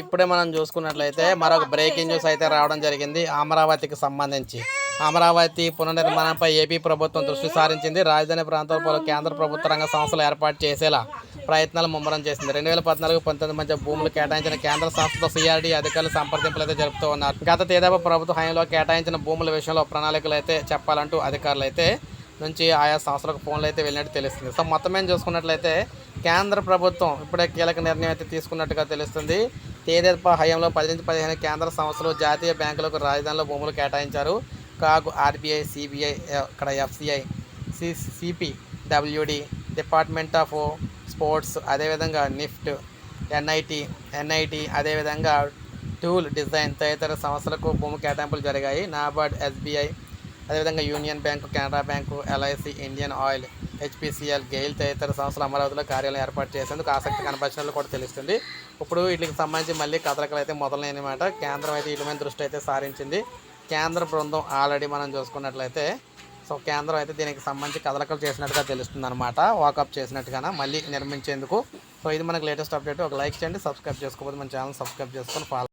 ఇప్పుడే మనం చూసుకున్నట్లయితే మరొక బ్రేకింగ్ న్యూస్ అయితే రావడం జరిగింది. అమరావతికి సంబంధించి. అమరావతి పునర్నిర్మాణంపై ఏపీ ప్రభుత్వం దృష్టి సారించింది. రాజధాని ప్రాంతంలో పలు కేంద్ర ప్రభుత్వ రంగ సంస్థలు ఏర్పాటు చేసేలా ప్రయత్నాలు ముమ్మరం చేసింది. రెండు వేల పద్నాలుగు పంతొమ్మిది మధ్య భూములు కేటాయించిన కేంద్ర సంస్థతో సిఆర్డీ అధికారులు సంప్రదింపులు అయితే జరుపుతూ ఉన్నారు. గత తేదాపు ప్రభుత్వ హయాంలో కేటాయించిన భూముల విషయంలో ప్రణాళికలు అయితే చెప్పాలంటూ అధికారులు అయితే నుంచి ఆయా సంస్థలకు ఫోన్లు అయితే వెళ్ళినట్టు తెలుస్తుంది. సో మొత్తం ఏం చూసుకున్నట్లయితే కేంద్ర ప్రభుత్వం ఇప్పుడే కీలక నిర్ణయం అయితే తీసుకున్నట్టుగా తెలుస్తుంది. తేదేప హయాంలో పది నుంచి పదిహేను కేంద్ర సంస్థలు జాతీయ బ్యాంకులకు రాజధానిలో భూములు కేటాయించారు. కాగు ఆర్బీఐ సిబిఐ ఇక్కడ FCI CCP WD department of sports అదేవిధంగా నిఫ్ట్ ఎన్ఐటి ఎన్ఐటి అదేవిధంగా టూల్ డిజైన్ తదితర సంస్థలకు భూమి కేటాయింపులు జరిగాయి. నాబార్డ్ ఎస్బీఐ అదేవిధంగా union bank Canara bank LIC Indian Oil HPCL GAIL తదితర సంస్థలు అమరావతిలో కార్యాలయం ఏర్పాటు చేసేందుకు ఆసక్తి కనపరిచినట్లు కూడా తెలుస్తుంది. ఇప్పుడు వీటికి సంబంధించి మళ్ళీ కదలికలు అయితే మొదలైనమాట. కేంద్రం అయితే వీటి మీద దృష్టి అయితే సారించింది. కేంద్ర బృందం ఆల్రెడీ మనం చూసుకున్నట్లయితే సో కేంద్రం అయితే దీనికి సంబంధించి కదలికలు చేసినట్టుగా తెలుస్తుంది అనమాట వాకప్ చేసినట్టుగా మళ్ళీ నిర్మించేందుకు. సో ఇది మనకు లేటెస్ట్ అప్డేట్. ఒక లైక్ చేయండి సబ్స్క్రైబ్ చేసుకోకపోతే మన ఛానల్ సబ్స్క్రైబ్ చేసుకొని ఫాలో